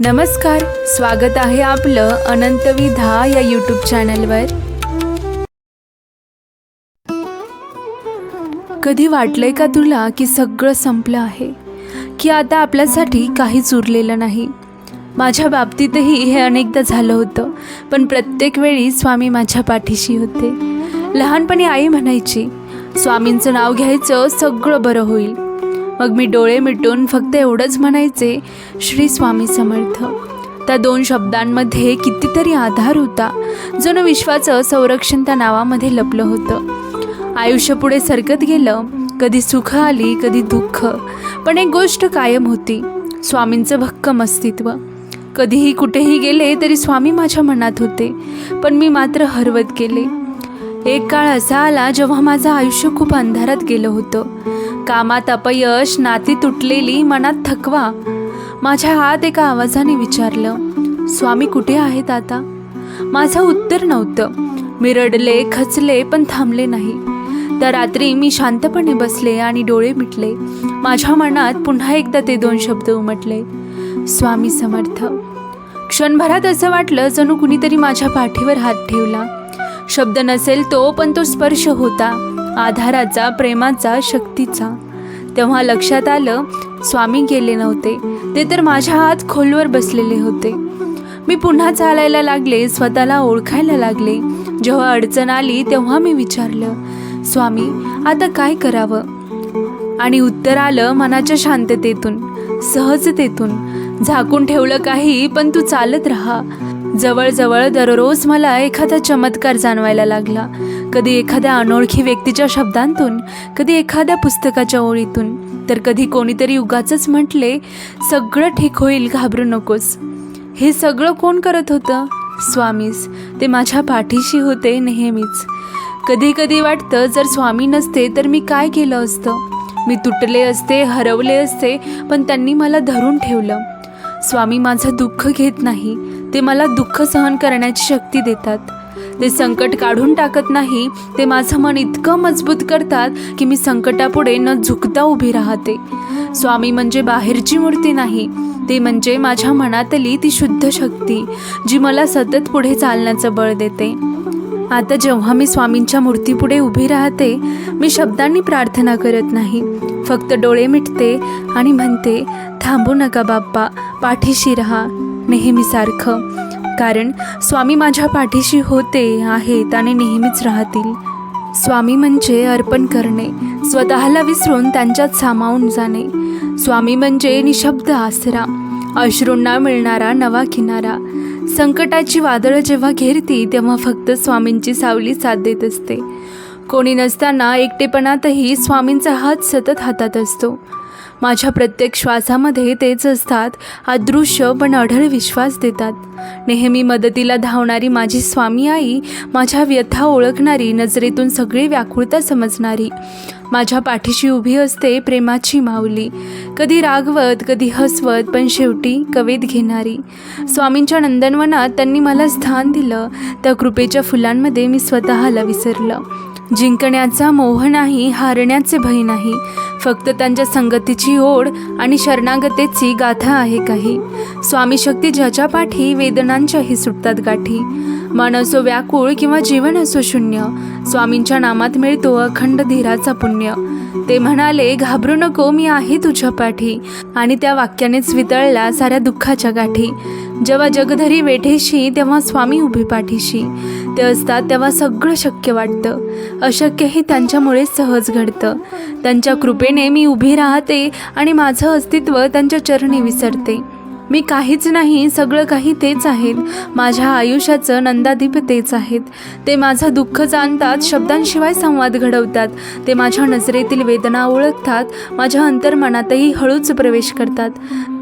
नमस्कार स्वागत आहे आपलं अनंतविधा या यूट्यूब चॅनलवर कधी वाटलंय का तुला की सगळं संपलं आहे? की आता आपल्यासाठी काहीच उरलेलं नाही? माझ्या बाबतीतही हे अनेकदा झालं होतं पण प्रत्येक वेळी स्वामी माझ्या पाठीशी होते. लहानपणी आई म्हणायची स्वामींचं नाव घ्यायचं सगळं बरं होईल. मग मी डोळे मिटून फक्त एवढंच म्हणायचे श्री स्वामी समर्थ. त्या दोन शब्दांमध्ये कितीतरी आधार होता जणू विश्वाचं संरक्षण त्या नावामध्ये लपलं होतं. आयुष्य पुढे सरकत गेलं कधी सुख आली कधी दुःख पण एक गोष्ट कायम होती स्वामींचं भक्कम अस्तित्व. कधीही कुठेही गेले तरी स्वामी माझ्या मनात होते पण मी मात्र हरवत गेले. एक काळ असा आला जेव्हा माझं आयुष्य खूप अंधारात गेलं होतं. कामात अपयश नाती तुटलेली मनात थकवा. माझ्या हात एका आवाजाने विचारलं स्वामी कुठे आहेत आता? माझं उत्तर नव्हतं. मी रडले खचले पण थांबले नाही. त्या रात्री मी शांतपणे बसले आणि डोळे मिटले. माझ्या मनात पुन्हा एकदा ते दोन शब्द उमटले. स्वामी समर्थ. क्षणभरात असं वाटलं जणू कुणीतरी माझ्या पाठीवर हात ठेवला. शब्द नसेल तो पण तो स्पर्श होता. आधाराचा प्रेमाचा शक्तीचा. तेव्हा लक्षात आलं स्वामी गेले नव्हते. ते तर माझ्या हात खोलवर बसलेले होते. मी पुन्हा चालायला लागले स्वतःला ओळखायला लागले. जेव्हा अडचण आली तेव्हा मी विचारलं स्वामी आता काय करावं? आणि उत्तर आलं मनाच्या शांततेतून सहजतेतून. झाकून ठेवलं काही पण तू चालत राहा. जवळजवळ दररोज मला एखादा चमत्कार जाणवायला लागला. कधी एखाद्या अनोळखी व्यक्तीच्या शब्दांतून कधी एखाद्या पुस्तकाच्या ओळीतून. तर कधी कोणीतरी उगाच म्हटले सगळं ठीक होईल घाबरू नकोस. हे सगळं कोण करत होतं? स्वामीच ते माझ्या पाठीशी होते नेहमीच. कधी कधी वाटतं जर स्वामी नसते तर मी काय केलं असतं? मी तुटले असते हरवले असते पण त्यांनी मला धरून ठेवलं. स्वामी माझं दुःख घेत नाही. ते मला दुःख सहन करण्याची शक्ती देतात. ते संकट काढून टाकत नाही ते माझं मन इतकं मजबूत करतात की मी संकटापुढे न झुकता उभी राहते. स्वामी म्हणजे बाहेरची मूर्ती नाही ते म्हणजे माझ्या मनातली ती शुद्ध शक्ती जी मला सतत पुढे चालण्याचं बळ देते. आता जेव्हा मी स्वामींच्या मूर्तीपुढे उभी राहते मी शब्दांनी प्रार्थना करत नाही. फक्त डोळे मिटते आणि म्हणते थांबू नका बाप्पा पाठीशी राहा. नेहमीसारखं. कारण स्वामी माझ्या पाठीशी होते आहेत आणि नेहमीच राहतील. स्वामी म्हणजे अर्पण करणे स्वतःला विसरून त्यांच्यात सामावून जाणे. स्वामी म्हणजे निशब्द आसरा अश्रूंना मिळणारा नवा किनारा. संकटाची वादळं जेव्हा घेरती तेव्हा फक्त स्वामींची सावली साथ देत असते. कोणी नसताना एकटेपणातही स्वामींचा हात सतत हातात असतो. माझ्या प्रत्येक श्वासामध्ये तेच असतात अदृश्य पण अढळ विश्वास देतात. नेहमी मदतीला धावणारी माझी स्वामी आई माझ्या व्यथा ओळखणारी नजरेतून सगळी व्याकुळता समजणारी. माझ्या पाठीशी उभी असते प्रेमाची माऊली. कधी रागवत कधी हसवत पण शेवटी कवेत घेणारी. स्वामींच्या नंदनवनात त्यांनी मला स्थान दिलं. त्या कृपेच्या फुलांमध्ये मी स्वतःला विसरलं. जिंकण्याचा मोह नाही हारण्याचे भय नाही. फक्त त्यांच्या संगतीची ओढ आणि शरणागतेची गाथा आहे काही. स्वामी शक्ती ज्याच्या पाठी वेदनांच्याही सुटतात गाठी. मन असो व्याकुळ किंवा जीवन असो शून्य स्वामींच्या नामात मिळतो अखंड धीराचा पुण्य. ते म्हणाले घाबरू नको मी आहे तुझ्या पाठी. आणि त्या वाक्यानेच वितळल्या साऱ्या दुःखाच्या गाठी. जेव्हा जगधरी वेठेशी तेव्हा स्वामी उभी पाठीशी. ते असतात तेव्हा सगळं शक्य वाटतं. अशक्यही त्यांच्यामुळे सहज घडतं. त्यांच्या कृपेने मी उभी राहते आणि माझं अस्तित्व त्यांच्या चरणी विसरते. मी काहीच नाही सगळं काही तेच आहेत. माझ्या आयुष्याचं नंदादीप तेच आहेत. ते माझं दुःख जाणतात शब्दांशिवाय संवाद घडवतात. ते माझ्या नजरेतील वेदना ओळखतात माझ्या अंतर्मनातही हळूच प्रवेश करतात.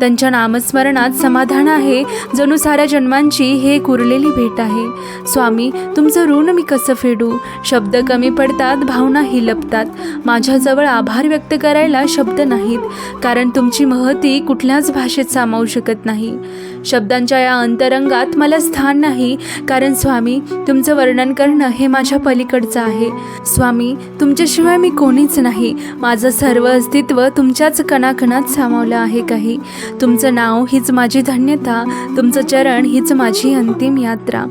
त्यांच्या नामस्मरणात समाधान आहे जणू साऱ्या जन्मांची हे कुरलेली उरलेली भेट आहे. स्वामी तुमचं ऋण मी कसं फेडू? शब्द कमी पडतात भावनाही लपतात. माझ्याजवळ आभार व्यक्त करायला शब्द नाहीत. कारण तुमची महती कुठल्याच भाषेत सामावू शकत शकत नाही. शब्दांच्या या अंतरंगात मला स्थान नाही. कारण स्वामी तुमचं वर्णन करणं हे माझ्या पलीकडचं आहे. स्वामी तुमच्याशिवाय मी कोणीच नाही. माझं सर्व अस्तित्व तुमच्याच कणाकणात सामावलं आहे काही. तुमचं नाव हीच माझी धन्यता. तुमचं चरण हीच माझी अंतिम यात्रा.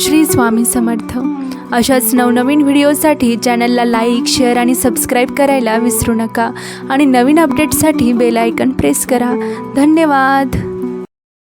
श्री स्वामी समर्थ. अशाच नवनवीन व्हिडिओसाठी चॅनलला लाईक शेअर आणि सबस्क्राईब करायला विसरू नका. आणि नवीन अपडेटसाठी बेल आयकन प्रेस करा. धन्यवाद.